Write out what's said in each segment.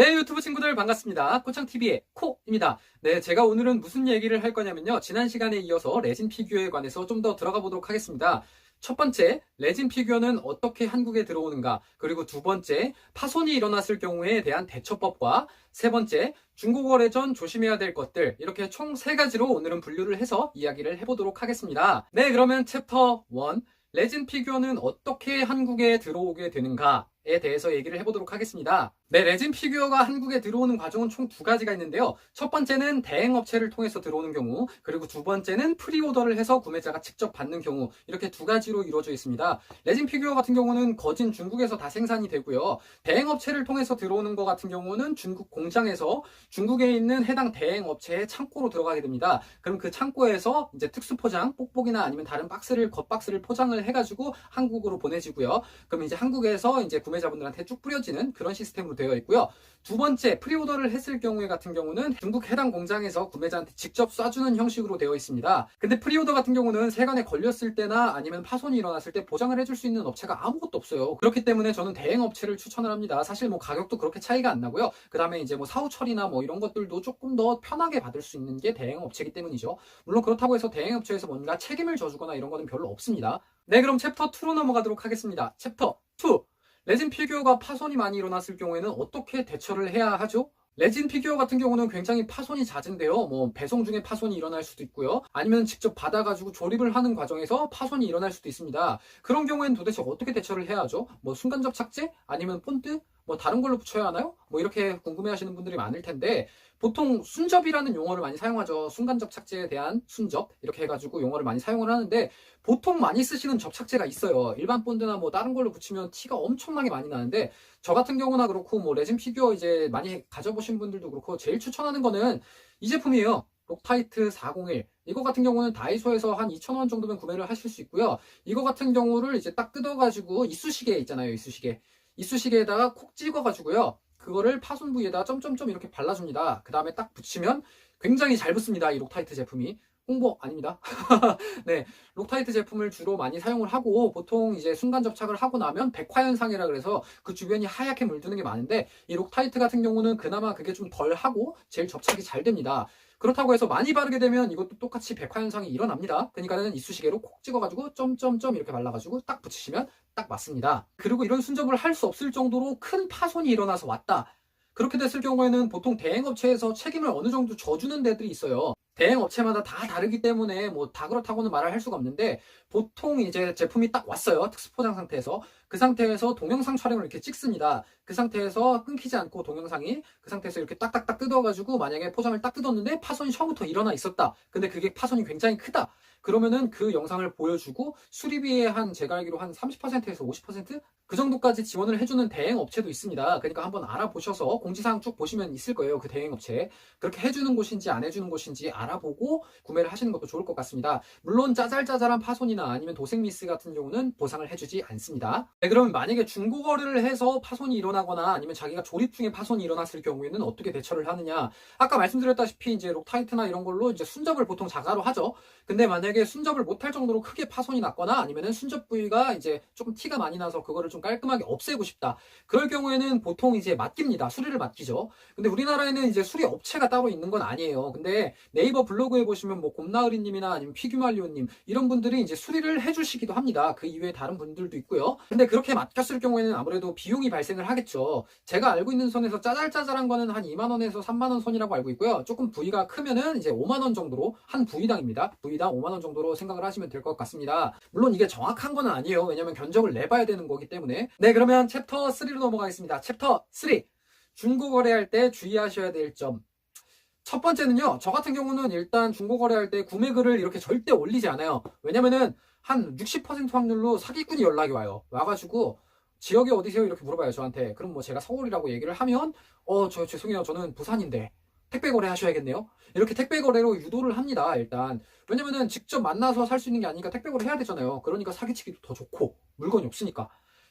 네, 유튜브 친구들 반갑습니다. 코창TV의 코입니다. 네, 제가 오늘은 무슨 얘기를 할 거냐면요. 지난 시간에 이어서 레진 피규어에 관해서 좀 더 들어가 보도록 하겠습니다. 첫 번째, 레진 피규어는 어떻게 한국에 들어오는가? 그리고 두 번째, 파손이 일어났을 경우에 대한 대처법과 세 번째, 중고 거래 전 조심해야 될 것들 이렇게 총 세 가지로 오늘은 분류를 해서 이야기를 해보도록 하겠습니다. 네, 그러면 챕터 1 레진 피규어는 어떻게 한국에 들어오게 되는가에 대해서 얘기를 해보도록 하겠습니다. 네, 레진 피규어가 한국에 들어오는 과정은 총 두 가지가 있는데요. 첫 번째는 대행업체를 통해서 들어오는 경우, 그리고 두 번째는 프리오더를 해서 구매자가 직접 받는 경우, 이렇게 두 가지로 이루어져 있습니다. 레진 피규어 같은 경우는 거진 중국에서 다 생산이 되고요. 대행업체를 통해서 들어오는 것 같은 경우는 중국 공장에서 중국에 있는 해당 대행업체의 창고로 들어가게 됩니다. 그럼 그 창고에서 이제 특수 포장, 뽁뽁이나 아니면 다른 박스를, 겉박스를 포장을 해가지고 한국으로 보내지고요. 그럼 이제 한국에서 이제 구매 자분들한테 쭉 뿌려지는 그런 시스템으로 되어 있고요. 두 번째, 프리오더를 했을 경우에 같은 경우는 중국 해당 공장에서 구매자한테 직접 쏴주는 형식으로 되어 있습니다. 근데 프리오더 같은 경우는 세관에 걸렸을 때나 아니면 파손이 일어났을 때 보장을 해줄 수 있는 업체가 아무것도 없어요. 그렇기 때문에 저는 대행 업체를 추천을 합니다. 사실 뭐 가격도 그렇게 차이가 안 나고요. 그 다음에 이제 뭐 사후 처리나 뭐 이런 것들도 조금 더 편하게 받을 수 있는 게 대행 업체이기 때문이죠. 물론 그렇다고 해서 대행 업체에서 뭔가 책임을 져주거나 이런 거는 별로 없습니다. 네, 그럼 챕터 2로 넘어가도록 하겠습니다. 챕터 2. 레진 피규어가 파손이 많이 일어났을 경우에는 어떻게 대처를 해야 하죠? 레진 피규어 같은 경우는 굉장히 파손이 잦은데요. 뭐 배송 중에 파손이 일어날 수도 있고요. 아니면 직접 받아가지고 조립을 하는 과정에서 파손이 일어날 수도 있습니다. 그런 경우에는 도대체 어떻게 대처를 해야 하죠? 뭐 순간적 착제? 아니면 폰트? 뭐 다른 걸로 붙여야 하나요? 뭐 이렇게 궁금해하시는 분들이 많을 텐데 보통 순접이라는 용어를 많이 사용하죠. 순간접 착제에 대한 순접 이렇게 해가지고 용어를 많이 사용을 하는데 보통 많이 쓰시는 접착제가 있어요. 일반 본드나 뭐 다른 걸로 붙이면 티가 엄청나게 많이 나는데 저 같은 경우나 그렇고 뭐 레진 피규어 이제 많이 가져보신 분들도 그렇고 제일 추천하는 거는 이 제품이에요. 록타이트 401 이거 같은 경우는 다이소에서 한 2,000원 정도면 구매를 하실 수 있고요. 이거 같은 경우를 이제 딱 뜯어가지고 이쑤시개 있잖아요. 이쑤시개. 이쑤시개에다가 콕 찍어가지고요. 그거를 파손 부위에다 점점점 이렇게 발라줍니다. 그 다음에 딱 붙이면 굉장히 잘 붙습니다. 이 록타이트 제품이. 홍보 아닙니다. 네, 록타이트 제품을 주로 많이 사용을 하고 보통 이제 순간 접착을 하고 나면 백화현상이라 그래서 그 주변이 하얗게 물드는 게 많은데 이 록타이트 같은 경우는 그나마 그게 좀 덜 하고 제일 접착이 잘 됩니다. 그렇다고 해서 많이 바르게 되면 이것도 똑같이 백화 현상이 일어납니다. 그러니까는 이쑤시개로 콕 찍어가지고 점점점 이렇게 발라가지고 딱 붙이시면 딱 맞습니다. 그리고 이런 순접을 할 수 없을 정도로 큰 파손이 일어나서 왔다. 그렇게 됐을 경우에는 보통 대행업체에서 책임을 어느 정도 져주는 데들이 있어요. 대행 업체마다 다 다르기 때문에 뭐 다 그렇다고는 말을 할 수가 없는데 보통 이제 제품이 딱 왔어요. 특수포장 상태에서 그 상태에서 동영상 촬영을 이렇게 찍습니다. 그 상태에서 끊기지 않고 동영상이 그 상태에서 이렇게 딱딱딱 뜯어가지고 만약에 포장을 딱 뜯었는데 파손이 처음부터 일어나 있었다. 근데 그게 파손이 굉장히 크다. 그러면은 그 영상을 보여주고 수리비에 한 제가 알기로 한 30%에서 50%그 정도까지 지원을 해주는 대행 업체도 있습니다. 그러니까 한번 알아보셔서 공지사항 쭉 보시면 있을 거예요. 그 대행 업체 그렇게 해주는 곳인지 안 해주는 곳인지 알아 보고 구매를 하시는 것도 좋을 것 같습니다. 물론 짜잘짜잘한 파손이나 아니면 도색 미스 같은 경우는 보상을 해주지 않습니다. 네, 그러면 만약에 중고 거래를 해서 파손이 일어나거나 아니면 자기가 조립 중에 파손이 일어났을 경우에는 어떻게 대처를 하느냐? 아까 말씀드렸다시피 이제 록타이트나 이런 걸로 이제 순접을 보통 자가로 하죠. 근데 만약에 순접을 못할 정도로 크게 파손이 났거나 아니면은 순접 부위가 이제 조금 티가 많이 나서 그거를 좀 깔끔하게 없애고 싶다. 그럴 경우에는 보통 이제 맡깁니다. 수리를 맡기죠. 근데 우리나라에는 이제 수리 업체가 따로 있는 건 아니에요. 근데 네이 버 블로그에 보시면 뭐 곰나으리님이나 아니면 피규말리오님 이런 분들이 이제 수리를 해주시기도 합니다. 그 이외에 다른 분들도 있고요. 근데 그렇게 맡겼을 경우에는 아무래도 비용이 발생을 하겠죠. 제가 알고 있는 선에서 짜잘짜잘한 거는 한 2만 원에서 3만 원 선이라고 알고 있고요. 조금 부위가 크면은 이제 5만 원 정도로 한 부위당입니다. 부위당 5만 원 정도로 생각을 하시면 될 것 같습니다. 물론 이게 정확한 건 아니에요. 왜냐면 견적을 내봐야 되는 거기 때문에. 네, 그러면 챕터 3로 넘어가겠습니다. 챕터 3. 중고 거래할 때 주의하셔야 될 점. 첫 번째는요, 저 같은 경우는 일단 중고 거래할 때 구매글을 이렇게 절대 올리지 않아요. 왜냐면은 한 60% 확률로 사기꾼이 연락이 와요. 와가지고 지역이 어디세요? 이렇게 물어봐요, 저한테. 그럼 뭐 제가 서울이라고 얘기를 하면, 어, 저 죄송해요. 저는 부산인데. 택배 거래 하셔야겠네요. 이렇게 택배 거래로 유도를 합니다, 일단. 왜냐면은 직접 만나서 살 수 있는 게 아니니까 택배 거래 해야 되잖아요. 그러니까 사기치기도 더 좋고, 물건이 없으니까.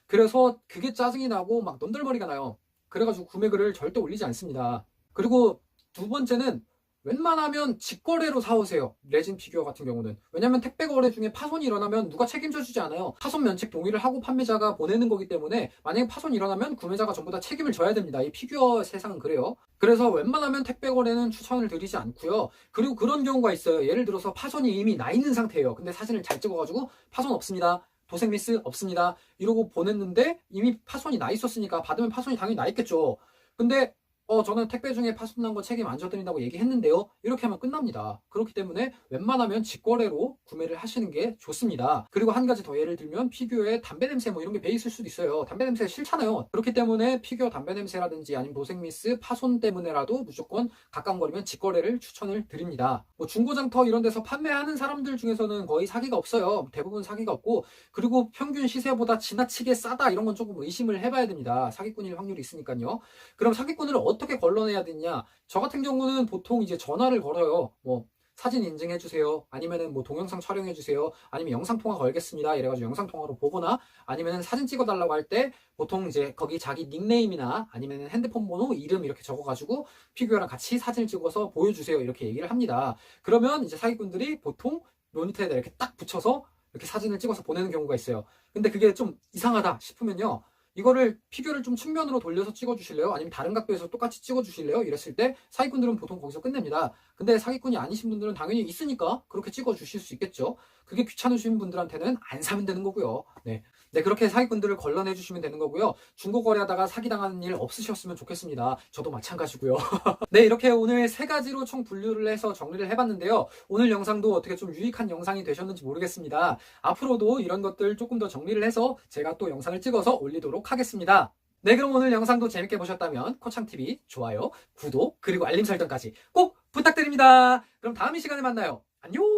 그래서 그게 짜증이 나고 막 넌덜머리가 나요. 그래가지고 구매글을 절대 올리지 않습니다. 그리고 두 번째는 웬만하면 직거래로 사오세요. 레진 피규어 같은 경우는. 왜냐면 택배 거래 중에 파손이 일어나면 누가 책임져 주지 않아요. 파손 면책 동의를 하고 판매자가 보내는 거기 때문에 만약에 파손이 일어나면 구매자가 전부 다 책임을 져야 됩니다. 이 피규어 세상은 그래요. 그래서 웬만하면 택배 거래는 추천을 드리지 않고요. 그리고 그런 경우가 있어요. 예를 들어서 파손이 이미 나 있는 상태예요. 근데 사진을 잘 찍어가지고 파손 없습니다. 도색 미스 없습니다. 이러고 보냈는데 이미 파손이 나 있었으니까 받으면 파손이 당연히 나 있겠죠. 근데 어 저는 택배 중에 파손 난 거 책임 안 져드린다고 얘기했는데요. 이렇게 하면 끝납니다. 그렇기 때문에 웬만하면 직거래로 구매를 하시는 게 좋습니다. 그리고 한 가지 더 예를 들면 피규어에 담배 냄새 뭐 이런 게 배 있을 수도 있어요. 담배 냄새 싫잖아요. 그렇기 때문에 피규어 담배 냄새라든지 아니면 도색 미스 파손 때문에라도 무조건 가까운 거리면 직거래를 추천을 드립니다. 뭐 중고장터 이런 데서 판매하는 사람들 중에서는 거의 사기가 없어요. 대부분 사기가 없고 그리고 평균 시세보다 지나치게 싸다 이런 건 조금 의심을 해봐야 됩니다. 사기꾼일 확률이 있으니까요. 그럼 사기꾼을 어떻게 걸러내야 되냐? 저 같은 경우는 보통 이제 전화를 걸어요. 뭐 사진 인증해 주세요. 아니면은 뭐 동영상 촬영해 주세요. 아니면 영상 통화 걸겠습니다. 이래가지고 영상 통화로 보거나 아니면은 사진 찍어 달라고 할 때 보통 이제 거기 자기 닉네임이나 아니면은 핸드폰 번호, 이름 이렇게 적어가지고 피규어랑 같이 사진을 찍어서 보여주세요. 이렇게 얘기를 합니다. 그러면 이제 사기꾼들이 보통 모니터에다 이렇게 딱 붙여서 이렇게 사진을 찍어서 보내는 경우가 있어요. 근데 그게 좀 이상하다 싶으면요. 이거를 피규어를 좀 측면으로 돌려서 찍어주실래요? 아니면 다른 각도에서 똑같이 찍어주실래요? 이랬을 때 사기꾼들은 보통 거기서 끝냅니다. 근데 사기꾼이 아니신 분들은 당연히 있으니까 그렇게 찍어주실 수 있겠죠. 그게 귀찮으신 분들한테는 안 사면 되는 거고요. 네. 네, 그렇게 사기꾼들을 걸러내 주시면 되는 거고요. 중고 거래하다가 사기당하는 일 없으셨으면 좋겠습니다. 저도 마찬가지고요. 네, 이렇게 오늘 세 가지로 총 분류를 해서 정리를 해봤는데요. 오늘 영상도 어떻게 좀 유익한 영상이 되셨는지 모르겠습니다. 앞으로도 이런 것들 조금 더 정리를 해서 제가 또 영상을 찍어서 올리도록 하겠습니다. 네, 그럼 오늘 영상도 재밌게 보셨다면 코창TV 좋아요, 구독, 그리고 알림 설정까지 꼭 부탁드립니다. 그럼 다음 이 시간에 만나요. 안녕!